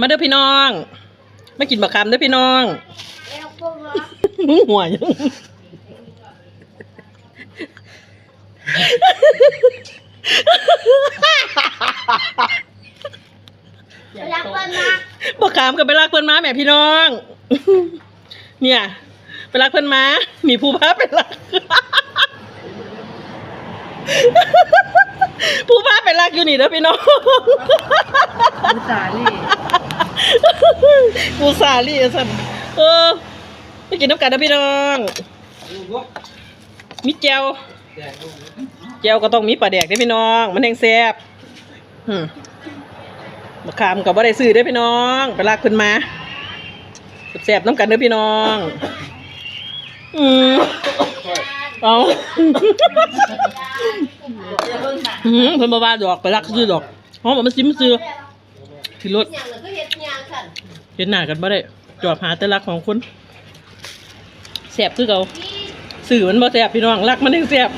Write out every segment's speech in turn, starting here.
มาเด้อพี่น้องมากินบักคำเด้อพี่น้องมึงหัวยังรักกันนะบักคำกับไปรักเพื่อนม้าแหม่พี่น้อง เนี่ยไปรักเพื่อนม้ามีผู้พาไปรักผู้พาไปรักอยู่นี่เด้อพี่น้อง อุตส่าห์นี่ กูสา ลี่สันเออไปกินน้ำกันนะพี่น้องมีเจวเจวก็ต้องมีปลาแดกด้พี่น้อง มันแห้งแซ่บอืมมะขามกับว่าได้ซื้อเด้พี่น้องไปลากขึ้นมาแซ่บน้ำกันเด้อพี่น้อง อืมเอาอืมเพิ่นมาว่าดอกไปลักซื้อดอกหอมมันซิมซื้อที่รถ เห็นหน้ากันบ่ได้จอบหาแต่รักของคนแสบคือเก่าสื่อมันบ่แสบพี่น้องรักมันยังแสบ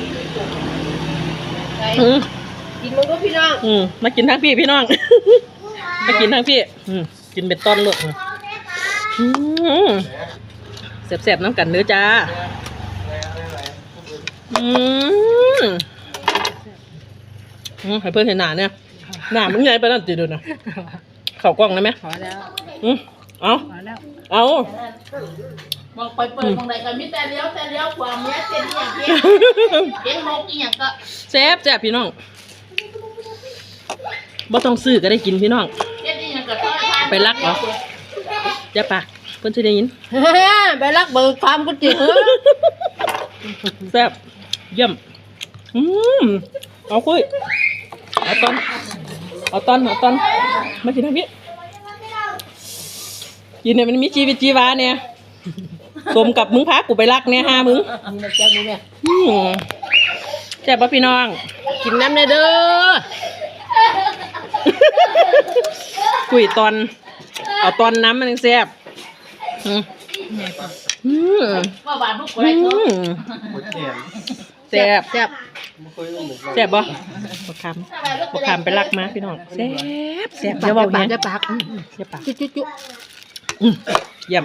อืมกินมันก็พี่น้องอืมมากินทั้งพี่พี่น้อง มากินทั้งพี่ อืมกินเป็นต้นลูกอืมแสบๆน้ำกันเนื้อจ้า อืมอืมให้เพื่อนเห็นหน้าเนี่ยหน้ามึงใหญ่ไปนั่นติดูนะ เข้ากล้องได้ไหมพอแล้วอืมเอาพอแล้วเอามองไปเปิดมองไหนก็มีแต่เลี้ยวแต่เลี้ยวขวาเนี้ยเส้นอย่างเงี้ยเลี้ยงนกอีหยังก็แซ่บแซ่บพี่น้องบ่ต้องซื้อก็ได้กินพี่น้องเลี้ยงอีหยังก็ต้องทานไปรักเหรออย่าปากเพิ่นสิได้ยิน ไปรักเบิกความกูจิแซ่บเยี่ยมอืมเอาคุยเอาตอนเอาตอนเอาตอน มากินทางนี้กินเนี่ยมันมีชีวิตชีวาเนี่ยสมกับมึงพากูไปรักเนี่ยห้ามึงนี่นะเจ้านี่เนี่ยอืมแซ่บปะพี่น้อง กินน้ำเลยเด้อกุยตอน เอาตอนน้ำมันยังแซ่บอืมอืมว่าบาดลูกอือะไรเนาะม แซ่บแซ่บแซ่บบ่บักคำบักคำไปรักมาพี่น้องแซ่บแซ่บอย่าบอกปาแฮกงจะปากอืมอย่าปากจุ๊จุ๊จุ๊อืมเยี่ยม